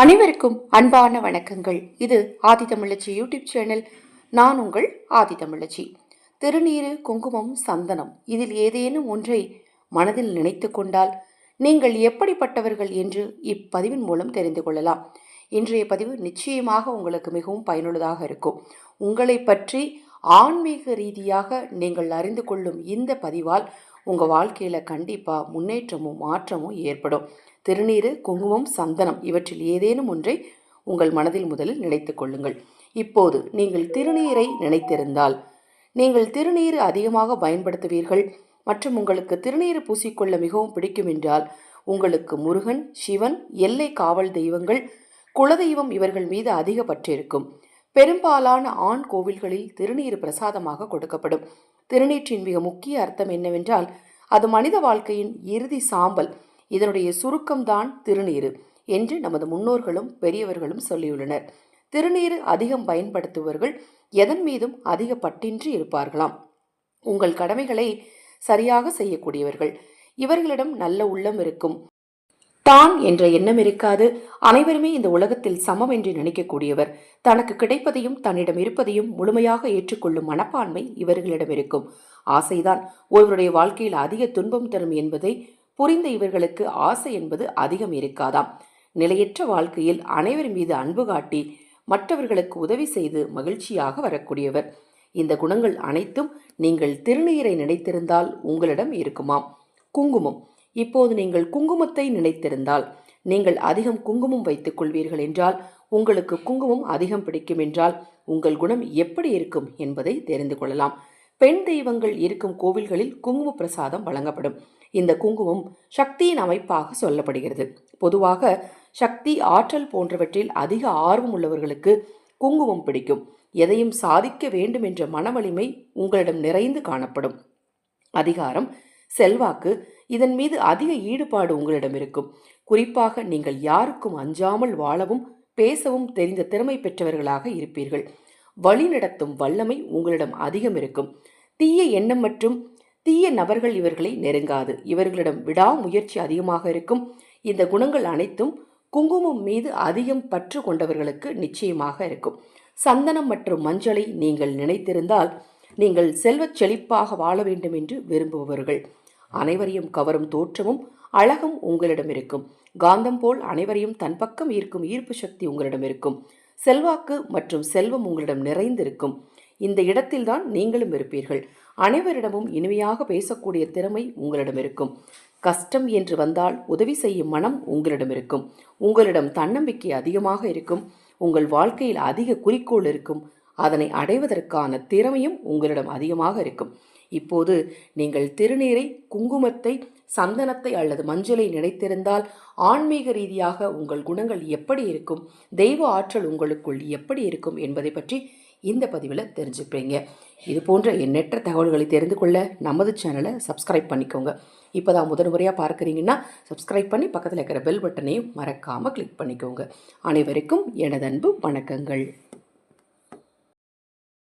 அனைவருக்கும் அன்பான வணக்கங்கள். இது ஆதிதமிழச்சி யூடியூப் சேனல். நான் உங்கள் ஆதிதமிழச்சி திருநீறு குங்குமம் சந்தனம் இதில் ஏதேனும் ஒன்றை மனதில் நினைத்து கொண்டால் நீங்கள் எப்படிப்பட்டவர்கள் என்று இப்பதிவின் மூலம் தெரிந்து கொள்ளலாம். இன்றைய பதிவு நிச்சயமாக உங்களுக்கு மிகவும் பயனுள்ளதாக இருக்கும். உங்களை பற்றி ஆன்மீக ரீதியாக நீங்கள் அறிந்து கொள்ளும் இந்த பதிவால் உங்கள் வாழ்க்கையில் கண்டிப்பாக முன்னேற்றமும் மாற்றமும் ஏற்படும். திருநீறு குங்குமம் சந்தனம் இவற்றில் ஏதேனும் ஒன்றை உங்கள் மனதில் முதலில் நினைத்துக் கொள்ளுங்கள். இப்போது நீங்கள் திருநீரை நினைத்திருந்தால் நீங்கள் திருநீர் அதிகமாக பயன்படுத்துவீர்கள் மற்றும் உங்களுக்கு திருநீர் பூசிக்கொள்ள மிகவும் பிடிக்கும் என்றால் உங்களுக்கு முருகன் சிவன் எல்லை காவல் தெய்வங்கள் குலதெய்வம் இவர்கள் மீது அதிக பற்றிருக்கும் பெரும்பாலான ஆண் கோவில்களில் திருநீர் பிரசாதமாக கொடுக்கப்படும். திருநீற்றின் மிக முக்கிய அர்த்தம் என்னவென்றால் அது மனித வாழ்க்கையின் இறுதி சாம்பல். இதனுடைய சுருக்கம்தான் திருநீறு என்று நமது முன்னோர்களும் பெரியவர்களும் சொல்லியுள்ளனர். திருநீறு அதிகம் பயன்படுத்துபவர்கள் எதன் மீதும் அதிக பட்டின்றி இருப்பார்களாம். உங்கள் கடமைகளை சரியாக செய்யக்கூடியவர்கள். இவர்களிடம் நல்ல உள்ளம் இருக்கும். தான் என்ற எண்ணம் இருக்காது. அனைவருமே இந்த உலகத்தில் சமம் என்று நினைக்கக்கூடியவர். தனக்கு கிடைப்பதையும் தன்னிடம் இருப்பதையும் முழுமையாக ஏற்றுக்கொள்ளும் மனப்பான்மை இவர்களிடம் இருக்கும். ஆசைதான். ஒருவருடைய வாழ்க்கையில் அதிக துன்பம் தரும் என்பதை புரிந்த இவர்களுக்கு ஆசை என்பது அதிகம் இருக்காதாம். நிலையற்ற வாழ்க்கையில் அனைவர் மீது அன்பு காட்டி மற்றவர்களுக்கு உதவி செய்து மகிழ்ச்சியாக வரக்கூடியவர். இந்த குணங்கள் அனைத்தும் நீங்கள் திருநீரை நினைத்திருந்தால் உங்களிடம் இருக்குமாம். குங்குமம். இப்போது நீங்கள் குங்குமத்தை நினைத்திருந்தால் நீங்கள் அதிகம் குங்குமம் வைத்துக் கொள்வீர்கள் என்றால் உங்களுக்கு குங்குமம் அதிகம் பிடிக்கும் என்றால் உங்கள் குணம் எப்படி இருக்கும் என்பதை தெரிந்து கொள்ளலாம். பெண் தெய்வங்கள் இருக்கும் கோவில்களில் குங்கும பிரசாதம் வழங்கப்படும். இந்த குங்குமம் சக்தியின் அமைப்பாக சொல்லப்படுகிறது. பொதுவாக சக்தி ஆற்றல் போன்றவற்றில் அதிக ஆர்வம் உள்ளவர்களுக்கு குங்குமம் பிடிக்கும். எதையும் சாதிக்க வேண்டும் என்ற மனவலிமை உங்களிடம் நிறைந்து காணப்படும். அதிகாரம் செல்வாக்கு இதன் மீது அதிக ஈடுபாடு உங்களிடம் இருக்கும். குறிப்பாக நீங்கள் யாருக்கும் அஞ்சாமல் வாழவும் பேசவும் தெரிந்த திறமை பெற்றவர்களாக இருப்பீர்கள். வழிநடத்தும் வல்லமை உங்களிடம் அதிகம் இருக்கும். தீய எண்ணம் மற்றும் தீய நபர்கள் இவர்களை நெருங்காது. இவர்களிடம் விடாமுயற்சி அதிகமாக இருக்கும். இந்த குணங்கள் அனைத்தும் குங்குமம் மீது அதிகம் பற்று கொண்டவர்களுக்கு நிச்சயமாக இருக்கும். சந்தனம் மற்றும் மஞ்சளை நீங்கள் நினைத்திருந்தால் நீங்கள் செல்வச் செழிப்பாக வாழ வேண்டும் என்று விரும்புபவர்கள். அனைவரையும் கவரும் தோற்றமும் அழகும் உங்களிடம் இருக்கும். காந்தம் போல் அனைவரையும் தன் பக்கம் ஈர்க்கும் ஈர்ப்பு சக்தி உங்களிடம் இருக்கும். செல்வாக்கு மற்றும் செல்வம் உங்களிடம் நிறைந்திருக்கும். இந்த இடத்தில்தான் நீங்களும் இருப்பீர்கள். அனைவரிடமும் இனிமையாக பேசக்கூடிய திறமை உங்களிடம் இருக்கும். கஷ்டம் என்று வந்தால் உதவி செய்யும் மனம் உங்களிடம் இருக்கும். உங்களிடம் தன்னம்பிக்கை அதிகமாக இருக்கும். உங்கள் வாழ்க்கையில் அதிக குறிக்கோள் இருக்கும். அதனை அடைவதற்கான திறமையும் உங்களிடம் அதிகமாக இருக்கும். இப்போது நீங்கள் திருநீரை குங்குமத்தை சந்தனத்தை அல்லது மஞ்சளை நினைத்திருந்தால் ஆன்மீக ரீதியாக உங்கள் குணங்கள் எப்படி இருக்கும் தெய்வ ஆற்றல் உங்களுக்குள் எப்படி இருக்கும் என்பதை பற்றி இந்த பதிவில் தெரிஞ்சுப்பீங்க. இது போன்ற எண்ணற்ற தகவல்களை தெரிந்து கொள்ள நமது சேனலை சப்ஸ்கிரைப் பண்ணிக்கோங்க. இப்போ தான் முதன் முறையாக பார்க்குறீங்கன்னா சப்ஸ்கிரைப் பண்ணி பக்கத்தில் இருக்கிற பெல் பட்டனையும் மறக்காமல் கிளிக் பண்ணிக்கோங்க. அனைவருக்கும் எனது அன்பு வணக்கங்கள்.